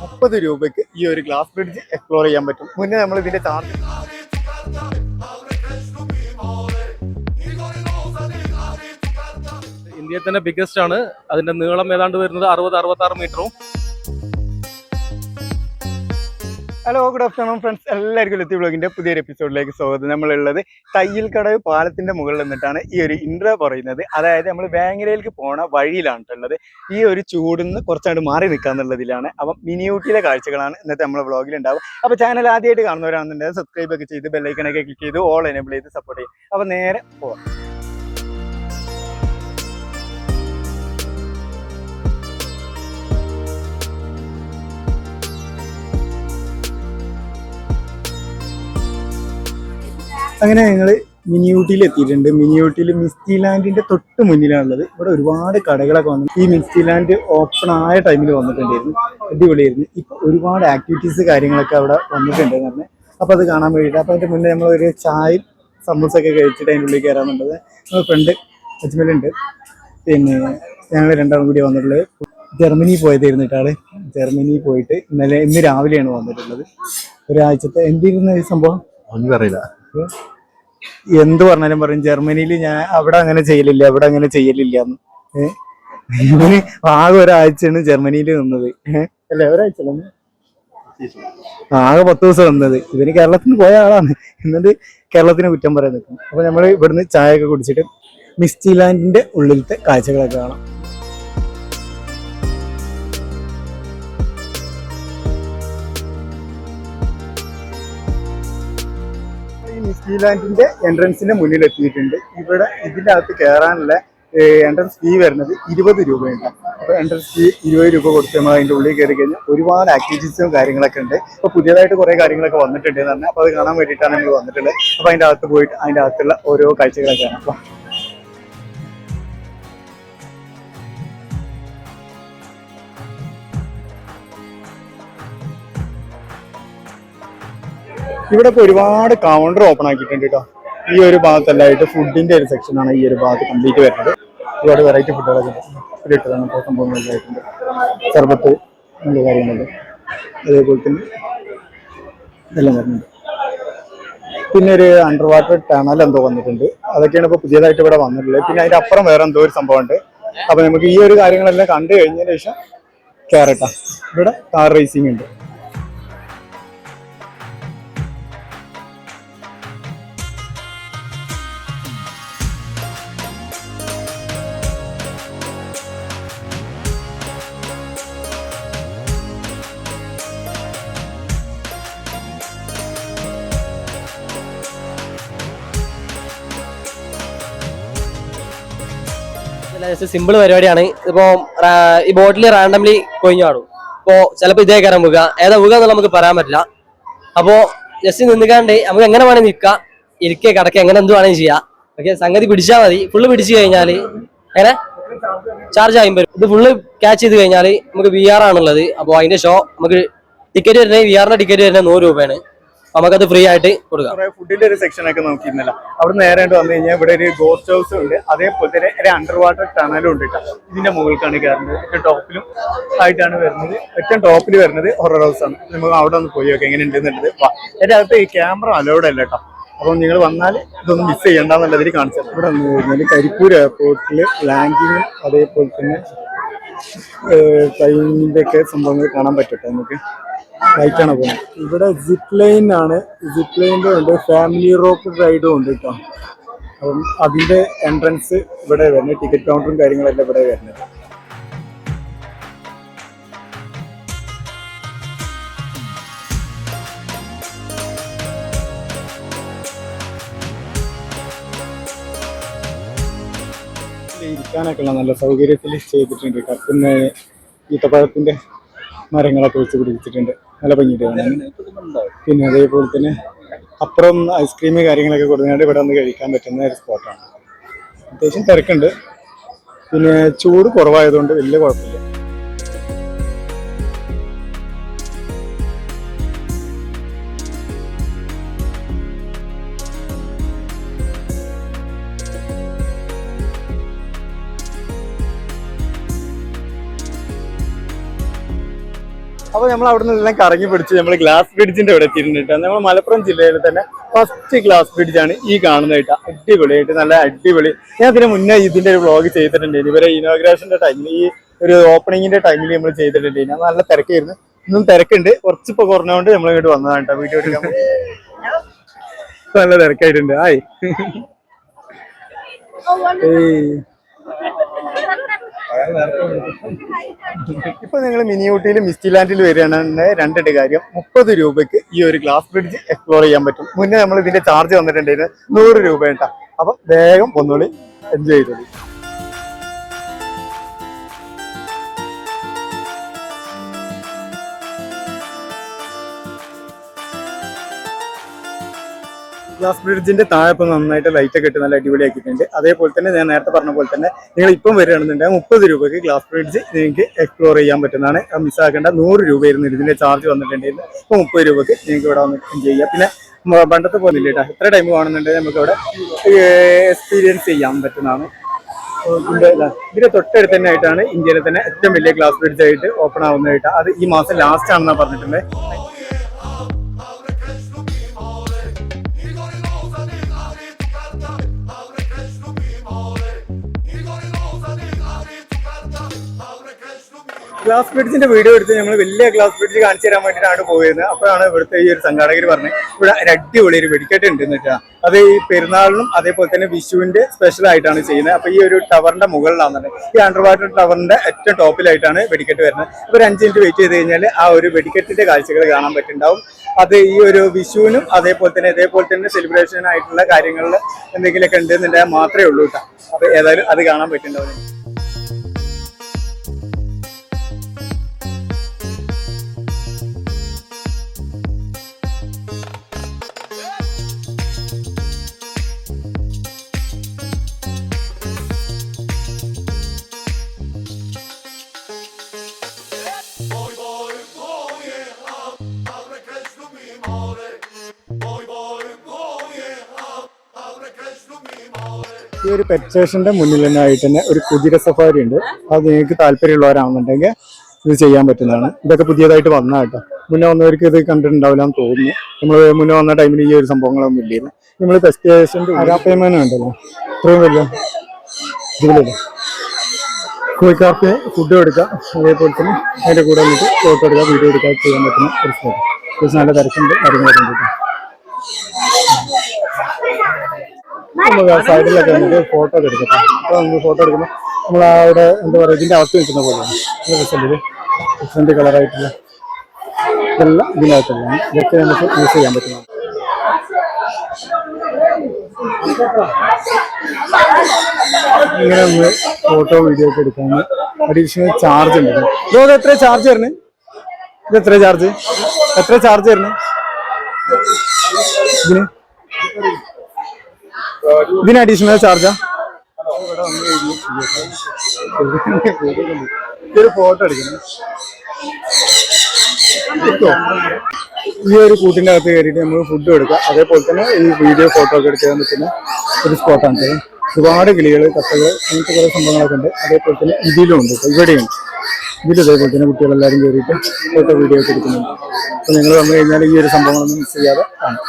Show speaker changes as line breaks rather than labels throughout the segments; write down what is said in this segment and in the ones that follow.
മുപ്പത് രൂപയ്ക്ക് ഈ ഒരു ഗ്ലാസ് ബ്രിഡ്ജ് എക്സ്പ്ലോർ ചെയ്യാൻ പറ്റും. മുന്നേ നമ്മൾ ഇതിന്റെ ചാർജ്.
ഇന്ത്യയിൽ തന്നെ ബിഗ്ഗസ്റ്റ് ആണ്. അതിന്റെ നീളം ഏതാണ്ട് വരുന്നത് അറുപത് അറുപത്തി ആറ് മീറ്ററും
ഹലോ ഗുഡ് ആഫ്റ്റർനൂൺ ഫ്രണ്ട്സ് എല്ലാവർക്കും ലത്തി ബ്ലോഗിന്റെ പുതിയൊരു എപ്പിസോഡിലേക്ക് സ്വാഗതം. നമ്മളുള്ളത് തയ്യൽ കടവ് പാലത്തിന്റെ മുകളിൽ നിന്നിട്ടാണ് ഈ ഒരു ഇൻട്രോ പറയുന്നത്. അതായത് നമ്മൾ വേങ്ങരയിലേക്ക് പോണ വഴിയിലാണ് ഉള്ളത്. ഈ ഒരു ചൂടിൽ നിന്ന് കുറച്ചാണ്ട് മാറി നിൽക്കാന്നുള്ളതിലാണ് അപ്പം മിനിയൂട്ടിയിലെ കാഴ്ചകളാണ് ഇന്നത്തെ നമ്മളെ വ്ളോഗിൽ ഉണ്ടാവും അപ്പോൾ ചാനൽ ആദ്യമായിട്ട് കാണുന്നവരാണെന്നുണ്ടെങ്കിൽ സബ്സ്ക്രൈബ് ഒക്കെ ചെയ്ത് ബെല്ലൈക്കണൊക്കെ ക്ലിക്ക് ചെയ്ത് ഓൾ എനേബിൾ ചെയ്ത് സപ്പോർട്ട് ചെയ്യും അപ്പോൾ നേരെ പോവാം. അങ്ങനെ ഞങ്ങൾ മിനി ഊട്ടിയിൽ എത്തിയിട്ടുണ്ട്. മിനി ഊട്ടിയിൽ മിസ്റ്റി ലാൻഡിന്റെ തൊട്ട് മുന്നിലാണുള്ളത്. ഇവിടെ ഒരുപാട് കടകളൊക്കെ വന്നു. ഈ മിസ്റ്റി ലാൻഡ് ഓപ്പൺ ആയ ടൈമിൽ വന്നിട്ടുണ്ടായിരുന്നു. അടിപൊളിയായിരുന്നു. ഇപ്പൊ ഒരുപാട് ആക്ടിവിറ്റീസ് കാര്യങ്ങളൊക്കെ അവിടെ വന്നിട്ടുണ്ട് തന്നെ അപ്പൊ അത് കാണാൻ വേണ്ടിയിട്ട്. അപ്പൊ അതിന്റെ മുന്നേ നമ്മൾ ഒരു ചായ സമൂസ ഒക്കെ കഴിച്ചിട്ട് അതിന്റെ ഉള്ളിൽ കയറാന്നുള്ളത് നമ്മുടെ ഫ്രണ്ട് അജ്മലുണ്ട് പിന്നെ ഞങ്ങൾ രണ്ടാളും കൂടി വന്നിട്ടുള്ളത്. ജർമ്മനി പോയതായിരുന്നു ഇരുന്നിട്ടാണ് ജർമ്മനി പോയിട്ട് ഇന്നലെ ഇന്ന് രാവിലെയാണ് വന്നിട്ടുള്ളത്. ഒരാഴ്ചത്തെ എന്തിരുന്ന ഈ സംഭവം?
ഒന്നും അറിയില്ല.
എന്ത് പറഞ്ഞാലും പറയും. ജർമ്മനിയിൽ ഞാൻ അവിടെ അങ്ങനെ ചെയ്യലില്ല അവിടെ അങ്ങനെ ചെയ്യലില്ല എന്ന്. ഇവന് ആകെ ഒരാഴ്ചയാണ് ജർമ്മനിയിൽ നിന്നത്. അല്ലേ? ഒരാഴ്ച ആകെ പത്ത് ദിവസം നിന്നത്. ഇവന് കേരളത്തിന് പോയ ആളാണ്. എന്നിട്ട് കേരളത്തിന് കുറ്റം പറയാൻ നിൽക്കും അപ്പൊ നമ്മൾ ഇവിടുന്ന് ചായ ഒക്കെ കുടിച്ചിട്ട് മിസ്റ്റിലാൻഡിന്റെ ഉള്ളിലത്തെ കാഴ്ചകളൊക്കെ കാണാം. ലാൻഡിന്റെ എൻട്രൻസിന്റെ മുന്നിൽ എത്തിയിട്ടുണ്ട് ഇവിടെ ഇതിന്റെ അകത്ത് കയറാനുള്ള എൻട്രൻസ് ഫീ വരുന്നത് ഇരുപത് രൂപയുണ്ട് അപ്പൊ എൻട്രൻസ് ഫീ ഇരുപത് രൂപ കൊടുത്ത് നമ്മൾ ഉള്ളിൽ കയറി കഴിഞ്ഞാൽ ഒരുപാട് ആക്ടിവിറ്റീസും കാര്യങ്ങളൊക്കെ ഉണ്ട്. അപ്പൊ പുതിയതായിട്ട് കുറെ കാര്യങ്ങളൊക്കെ വന്നിട്ടുണ്ട് എന്ന് പറഞ്ഞാൽ അപ്പൊ അത് കാണാൻ വേണ്ടിയിട്ടാണ് നമ്മൾ വന്നിട്ടുള്ളത്. അപ്പൊ അതിന്റെ അകത്ത് പോയിട്ട് അതിന്റെ അകത്തുള്ള ഓരോ കാഴ്ചകളൊക്കെ കാണാം. ഇവിടെ ഇപ്പൊ ഒരുപാട് കൗണ്ടർ ഓപ്പൺ ആക്കിയിട്ടുണ്ട് കേട്ടോ ഈ ഒരു ഭാഗത്തല്ലായിട്ട് ഫുഡിന്റെ ഒരു സെക്ഷനാണ് ഈ ഒരു ഭാഗത്ത് കംപ്ലീറ്റ് വരുന്നത്. ഒരുപാട് വെറൈറ്റി ഫുഡുകളൊക്കെ ഇട്ടതാണ് ഇപ്പോൾ സംഭവങ്ങളൊക്കെ ആയിട്ടുണ്ട് സർബത്ത് എന്നുള്ള കാര്യങ്ങളുണ്ട് അതേപോലെ തന്നെ ഇതെല്ലാം വരുന്നുണ്ട്. പിന്നെ ഒരു അണ്ടർ വാട്ടർ ടണൽ എന്തോ വന്നിട്ടുണ്ട്. അതൊക്കെയാണ് ഇപ്പോൾ പുതിയതായിട്ട് ഇവിടെ വന്നിട്ടുള്ളത്. പിന്നെ അതിന്റെ അപ്പുറം വേറെ എന്തോ ഒരു സംഭവമുണ്ട്. അപ്പൊ നമുക്ക് ഈ ഒരു കാര്യങ്ങളെല്ലാം കണ്ടു കഴിഞ്ഞതിന് ശേഷം കയറട്ടാ ഇവിടെ കാർ റേസിംഗ് ഉണ്ട്.
സിമ്പിൾ പരിപാടിയാണ്. ഇപ്പോ ഈ ബോട്ടിൽ റാൻഡംലി കൊഴിഞ്ഞു കാണും. അപ്പോ ചിലപ്പോ ഇതേ കയറാൻ പോകുക ഏതാ പോകുക എന്നുള്ള നമുക്ക് പറയാൻ പറ്റില്ല. അപ്പോ ജസ്റ്റ് നിന്നുകാണ്ട് നമുക്ക് എങ്ങനെ വേണമെങ്കിൽ നിൽക്കാം. ഇരിക്കുക കിടക്കുക എങ്ങനെ എന്ത് വേണമെങ്കിൽ ചെയ്യാം. ഓക്കെ സംഗതി പിടിച്ചാൽ മതി. ഫുള്ള് പിടിച്ചു കഴിഞ്ഞാൽ എങ്ങനെ? ചാർജ് ആയിരം ഇത് ഫുള്ള് ക്യാച്ച് ചെയ്ത് കഴിഞ്ഞാൽ നമുക്ക് വി ആർ ആണുള്ളത്. അപ്പോൾ അതിന്റെ ഷോ നമുക്ക് ടിക്കറ്റ് വരുന്നത് വി ആറിന്റെ ടിക്കറ്റ് വരുന്നത് നൂറ് രൂപയാണ്. നമുക്കത് ഫ്രീ ആയിട്ട് കൊടുക്കാം.
ഫുഡിന്റെ ഒരു സെക്ഷൻ ഒക്കെ നോക്കിയിരുന്നില്ല. അവിടെ നേരെ വന്നു കഴിഞ്ഞാൽ ഇവിടെ ഒരു ഗോസ്റ്റ് ഹൗസ് ഉണ്ട്. അതേപോലെ തന്നെ ഒരു അണ്ടർ വാട്ടർ ടണലും ഉണ്ട്. ഇതിന്റെ മുകളിലാണ് കയറുന്നത്. ഏറ്റവും ടോപ്പിലും ആയിട്ടാണ് വരുന്നത്. ഏറ്റവും ടോപ്പിൽ വരുന്നത് ഹൊറർ ഹൗസ് ആണ്. നമുക്ക് അവിടെ ഒന്ന് പോയി നോക്കാം എങ്ങനെ ഉണ്ടെന്നുള്ളത് എന്റെ അകത്ത് ഈ ക്യാമറ അലോഡ് അല്ല കേട്ടോ. അപ്പം നിങ്ങൾ വന്നാൽ ഇതൊന്നും മിസ് ചെയ്യണ്ടെന്നുള്ളതിൽ കാണിച്ചത് ഇവിടെ വന്നു കഴിഞ്ഞാൽ കരിപ്പൂർ എയർപോർട്ടിൽ ലാൻഡിങ് അതേപോലെ തന്നെ ട്രെയിനിന്റെ ഒക്കെ സംഭവങ്ങൾ കാണാൻ പറ്റട്ടെ നമുക്ക്? റൈറ്റാണ് പോകുന്നത് ഇവിടെ സിപ്പ് ലൈൻ ആണ്. സിപ്പ് ലൈനിലും ഉണ്ട്. ഫാമിലി റോക്ക് റൈഡും ഉണ്ട് കേട്ടോ അപ്പം അതിന്റെ എൻട്രൻസ് ഇവിടെ വരുന്നത്. ടിക്കറ്റ് കൗണ്ടറും കാര്യങ്ങളെല്ലാം ഇവിടെ വരുന്നത്. ഇരിക്കാനൊക്കെ നല്ല സൗകര്യത്തിൽ ചെയ്തിട്ടുണ്ട്. കത്തുന്ന ഈത്തപ്പഴത്തിന്റെ മരങ്ങളൊക്കെ വെച്ച് പിടിപ്പിച്ചിട്ടുണ്ട്. നല്ല ഭംഗിയിട്ട് പിന്നെ അതേപോലെ തന്നെ അപ്പുറം ഐസ്ക്രീം കാര്യങ്ങളൊക്കെ കൊടുക്കാണ്ട് ഇവിടെ വന്ന് കഴിക്കാൻ പറ്റുന്ന ഒരു സ്പോട്ടാണ് അത്യാവശ്യം തിരക്കുണ്ട്. പിന്നെ ചൂട് കുറവായതുകൊണ്ട് വലിയ കുഴപ്പമില്ല. നമ്മൾ അവിടെ നിന്നെല്ലാം കറങ്ങി പിടിച്ച് നമ്മൾ ഗ്ലാസ് ബ്രിഡ്ജിന്റെ അവിടെ എത്തിയിട്ടുണ്ട് നമ്മൾ മലപ്പുറം ജില്ലയിൽ തന്നെ ഫസ്റ്റ് ഗ്ലാസ് ബ്രിഡ്ജ് ആണ് ഈ കാണുന്നതായിട്ട് അടിപൊളിയായിട്ട് നല്ല അടിപൊളി. ഞാൻ അതിന് മുന്നേ ഇതിന്റെ ഒരു വ്ളോഗ് ചെയ്തിട്ടുണ്ട് ഇവരെ ഇനോഗ്രേഷന്റെ ടൈമിൽ ഈ ഒരു ഓപ്പണിങ്ങിന്റെ ടൈമിൽ നമ്മൾ ചെയ്തിട്ടുണ്ട് ഞാൻ നല്ല തിരക്കായിരുന്നു. ഇന്നും തിരക്കുണ്ട്. കുറച്ചിപ്പോ കുറഞ്ഞുകൊണ്ട് നമ്മൾ ഇങ്ങോട്ട് വന്നതാണ് കേട്ടോ വീഡിയോ എടുക്കാൻ. നല്ല തിരക്കായിട്ടുണ്ട്. ആയി. ഏയ്. ഇപ്പൊ നിങ്ങൾ മിനി ഊട്ടിയിൽ മിസ്റ്റി ലാൻഡിൽ വരികയാണെന്നുണ്ടെങ്കിൽ രണ്ടിട്ട് കാര്യം. മുപ്പത് രൂപയ്ക്ക് ഈ ഒരു ഗ്ലാസ് ബ്രിഡ്ജ് എക്സ്പ്ലോർ ചെയ്യാൻ പറ്റും. മുന്നേ നമ്മൾ ഇതിന്റെ ചാർജ് വന്നിട്ടുണ്ടായിരുന്നു നൂറ് രൂപ കേട്ടാ. അപ്പൊ വേഗം ഒന്നുകൂടി എൻജോയ് ചെയ്തോളി. ഗ്ലാസ് ബ്രിഡ്ജിന്റെ താഴെ ഇപ്പൊ നന്നായിട്ട് ലൈറ്റ് ഒക്കെ ഇട്ട് നല്ല അടിപൊളിയാക്കിയിട്ടുണ്ട്. അതേപോലെ തന്നെ ഞാൻ നേരത്തെ പറഞ്ഞ പോലെ തന്നെ നിങ്ങൾ ഇപ്പം വരികയാണെന്നുണ്ടെങ്കിൽ മുപ്പത് രൂപയ്ക്ക് ഗ്ലാസ് ബ്രിഡ്ജ് നിങ്ങൾക്ക് എക്സ്പ്ലോർ ചെയ്യാൻ പറ്റുന്നതാണ്. മിസ്സാക്കേണ്ട നൂറ് രൂപയായിരുന്നു ഇതിന്റെ ചാർജ് വന്നിട്ടുണ്ടായിരുന്നു ഇപ്പൊ മുപ്പത് രൂപയ്ക്ക് നിങ്ങൾക്ക് ഇവിടെ വന്ന് ചെയ്യാം. പിന്നെ പണ്ടത്തെ പോലെ കേട്ടോ. എത്ര ടൈം കാണുന്നുണ്ടെങ്കിൽ നമുക്ക് അവിടെ എക്സ്പീരിയൻസ് ചെയ്യാൻ പറ്റുന്നതാണ്. ഇതിന്റെ തൊട്ടടുത്ത് തന്നെ ആയിട്ടാണ് ഇന്ത്യയിലെ തന്നെ ഏറ്റവും വലിയ ഗ്ലാസ് ബ്രിഡ്ജ് ആയിട്ട് ഓപ്പൺ ആവുന്നതായിട്ട് അത് ഈ മാസം ലാസ്റ്റ് ആണെന്നാണ് പറഞ്ഞിട്ടുണ്ട് ഗ്ലാസ് ബ്രിഡ്ജിന്റെ വീഡിയോ എടുത്ത് നമ്മൾ വലിയ ഗ്ലാസ് ബ്രിഡ്ജ് കാണിച്ചു തരാൻ വേണ്ടിയിട്ടാണ് പോയത്. അപ്പോഴാണ് ഇവിടുത്തെ ഈ ഒരു സംഘാടകർ പറഞ്ഞത്. ഇവിടെ അടിപൊളി ഒരു വെടിക്കെട്ട് ഉണ്ട് എന്നിട്ടാ അത് ഈ പെരുന്നാളിനും അതേപോലെ തന്നെ വിഷുവിന്റെ സ്പെഷ്യൽ ആയിട്ടാണ് ചെയ്യുന്നത്. അപ്പൊ ഈ ഒരു ടവറിന്റെ മുകളിലാണെന്നുണ്ടെങ്കിൽ ഈ അണ്ടർ വാട്ടർ ടവറിന്റെ ഏറ്റവും ടോപ്പിലായിട്ടാണ് വെടിക്കെട്ട് വരുന്നത്. അപ്പൊ ഒരു അഞ്ച് മിനിറ്റ് വെയിറ്റ് ചെയ്ത് കഴിഞ്ഞാൽ ആ ഒരു വെടിക്കെട്ടിന്റെ കാഴ്ചകൾ കാണാൻ പറ്റുന്നുണ്ടാവും അത് ഈ ഒരു വിഷുവിനും അതേപോലെ തന്നെ ഇതേപോലെ തന്നെ സെലിബ്രേഷൻ ആയിട്ടുള്ള കാര്യങ്ങളിൽ എന്തെങ്കിലുമൊക്കെ ഉണ്ടെന്നുണ്ടെങ്കിൽ മാത്രമേ ഉള്ളൂ കേട്ടോ. അപ്പൊ ഏതായാലും അത് കാണാൻ പറ്റുന്നുണ്ടാവും ഈ ഒരു പെറ്റ് സ്റ്റേഷന്റെ മുന്നിൽ തന്നെ ആയിട്ട് തന്നെ ഒരു കുതിര സഫാരി ഉണ്ട്. അത് നിങ്ങൾക്ക് താല്പര്യമുള്ളവരാണെന്നുണ്ടെങ്കിൽ ഇത് ചെയ്യാൻ പറ്റുന്നതാണ്. ഇതൊക്കെ പുതിയതായിട്ട് വന്ന കേട്ടോ. മുന്നേ വന്നവർക്ക് ഇത് കണ്ടിട്ടുണ്ടാവില്ല എന്ന് തോന്നുന്നു. നമ്മൾ മുന്നേ വന്ന ടൈമിൽ ഈ ഒരു സംഭവങ്ങളൊന്നും ഇല്ലായിരുന്നു. നമ്മൾ പെറ്റ് സ്റ്റേഷന്റെ അരാപ്പേമാനം ഉണ്ടല്ലോ? ഇത്രയും വലിയ ഇതിലല്ലേ കോഴിക്കാർക്ക് ഫുഡ് എടുക്കാം അതേപോലെ തന്നെ അതിന്റെ കൂടെ വന്നിട്ട് ഫോട്ടോ എടുക്കാം വീഡിയോ എടുക്കുക ചെയ്യാൻ പറ്റുന്ന ഒരു സ്ഥലം. നല്ല തിരക്കുണ്ട് കാര്യങ്ങളൊക്കെ ഉണ്ട്. നമുക്ക് സൈഡിലൊക്കെ നമുക്ക് ഫോട്ടോ ഒക്കെ എടുക്കാം. അപ്പോൾ നമുക്ക് ഫോട്ടോ എടുക്കുമ്പോൾ നമ്മൾ അവിടെ എന്താ പറയുക ഇതിന്റെ അകത്ത് നിൽക്കുന്ന പോലെയാണ് റിസൾട്ടിൽ ഡിഫറെന്റ് കളറായിട്ടുള്ള ഇതെല്ലാം ഇതിനകത്തുള്ളതാണ് ഇതൊക്കെ നമുക്ക് യൂസ് ചെയ്യാൻ പറ്റുന്നതാണ്. ഇങ്ങനെ നമ്മൾ ഫോട്ടോ വീഡിയോ ഒക്കെ എടുക്കാൻ അഡീഷണൽ ചാർജ് ഉണ്ട് ഇതോ അത് എത്ര ചാർജ് വരണ് ഇത് എത്ര ചാർജ് എത്ര ചാർജ് വരണ് ഇതിന്? ഇതിന് അഡീഷണൽ ചാർജാ ഫോട്ടോ? ഈ ഒരു കൂട്ടിന്റെ അകത്ത് കയറിയിട്ട് നമ്മൾ ഫുഡ് എടുക്കുക. അതേപോലെ തന്നെ ഈ വീഡിയോ ഫോട്ടോ ഒക്കെ എടുക്കാൻ പറ്റുന്ന ഒരു സ്പോട്ടാണ്. ഒരുപാട് കിളികൾ കത്തകൾ അങ്ങനത്തെ കുറെ സംഭവങ്ങളൊക്കെ ഉണ്ട്. അതേപോലെ തന്നെ ഇതിലും ഉണ്ട് ഇവിടെയും. ഇവിടെയുണ്ട് ഇതിൽ ഇതേപോലെ തന്നെ കുട്ടികളെല്ലാവരും കയറിയിട്ട് ഫോട്ടോ വീഡിയോ ഒക്കെ എടുക്കുന്നുണ്ട്. അപ്പൊ നിങ്ങൾ വന്നു കഴിഞ്ഞാൽ ഈ ഒരു സംഭവങ്ങളൊന്നും മിസ് ചെയ്യാതെ കാണാം.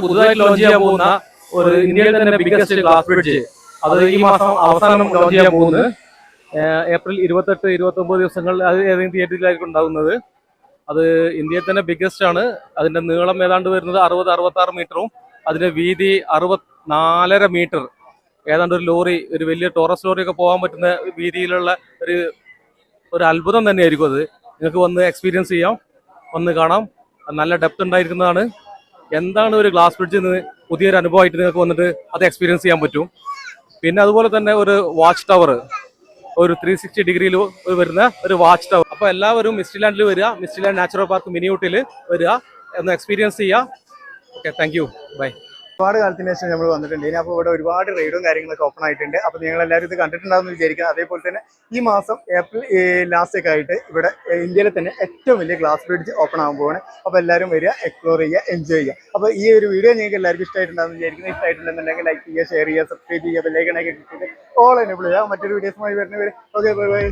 പുതുതായി ലോഞ്ച് ചെയ്യാൻ പോകുന്ന ഒരു ഇന്ത്യയിൽ തന്നെ ബിഗ്ഗസ്റ്റ് ഗ്ലാസ് ബ്രിഡ്ജ് അത് ഈ മാസം അവസാനം ലോഞ്ച് ചെയ്യാൻ പോകുന്നത്. ഏപ്രിൽ ഇരുപത്തെട്ട് ഇരുപത്തി ഒമ്പത് ദിവസങ്ങളിൽ അത് ഏതെങ്കിലും തിയേറ്ററിലായിരിക്കും ഉണ്ടാകുന്നത്. അത് ഇന്ത്യയിൽ തന്നെ ബിഗ്ഗസ്റ്റ് ആണ്. അതിന്റെ നീളം ഏതാണ്ട് വരുന്നത് അറുപത് അറുപത്തി ആറ് മീറ്ററും. അതിന്റെ വീതി അറുപത്തിനാലര മീറ്റർ. ഏതാണ്ട് ഒരു ലോറി ഒരു വലിയ ടോറസ് ലോറി ഒക്കെ പോകാൻ പറ്റുന്ന വീതിയിലുള്ള ഒരു ഒരു അത്ഭുതം തന്നെയായിരിക്കും അത്. നിങ്ങൾക്ക് വന്ന് എക്സ്പീരിയൻസ് ചെയ്യാം. വന്ന് കാണാം. നല്ല ഡെപ്ത് ഉണ്ടായിരിക്കുന്നതാണ്. എന്താണ് ഒരു ഗ്ലാസ് ബ്രിഡ്ജ് എന്ന് പുതിയൊരു അനുഭവമായിട്ട് നിങ്ങൾക്ക് വന്നിട്ട് അത് എക്സ്പീരിയൻസ് ചെയ്യാൻ പറ്റും? പിന്നെ അതുപോലെ തന്നെ ഒരു വാച്ച് ടവർ ഒരു ത്രീ സിക്സ്റ്റി ഡിഗ്രിയിൽ വരുന്ന ഒരു വാച്ച് ടവർ അപ്പോൾ എല്ലാവരും മിസ്റ്റിലാൻഡിൽ വരിക മിസ്റ്റിലാൻഡ് നാച്ചുറൽ പാർക്ക് മിനിയൂട്ടിൽ വരിക ഒന്ന് എക്സ്പീരിയൻസ് ചെയ്യുക. ഓക്കെ താങ്ക് യു ബൈ
ഒരുപാട് കാലത്തിന് ശേഷം നമ്മൾ വന്നിട്ടുണ്ട്. ഇനി അപ്പോൾ ഇവിടെ ഒരുപാട് റൈഡും കാര്യങ്ങളൊക്കെ ഓപ്പൺ ആയിട്ടുണ്ട്. അപ്പോൾ നിങ്ങൾ എല്ലാവരും ഇത് കണ്ടിട്ടുണ്ടാകുമെന്ന് വിചാരിക്കുക അതേപോലെ തന്നെ ഈ മാസം ഏപ്രിൽ ലാസ്റ്റ് ഒക്കെ ആയിട്ട് ഇവിടെ ഇന്ത്യയിലെ തന്നെ ഏറ്റവും വലിയ ഗ്ലാസ് ബ്രിഡ്ജ് ഓപ്പൺ ആകാൻ പോവാണ്. അപ്പോൾ എല്ലാവരും വരിക എക്സ്പ്ലോർ ചെയ്യുക എൻജോയ് ചെയ്യുക. അപ്പോൾ ഈ ഒരു വീഡിയോ നിങ്ങൾക്ക് എല്ലാവർക്കും ഇഷ്ടമായിട്ടുണ്ടാകുമെന്ന് വിചാരിക്കുന്നത് ഇഷ്ടമായിട്ടുണ്ടെന്നുണ്ടെങ്കിൽ ലൈക്ക് ചെയ്യുക ഷെയർ ചെയ്യുക സബ്സ്ക്രൈബ് ചെയ്യുക ബെല്ലൈക്കണൊക്കെ കിട്ടിയിട്ട് ഓൾ എനേബിൾ ചെയ്യുക. മറ്റൊരു വീഡിയോസുമായി വരുന്നവർ ഓക്കെ ബൈ ബൈ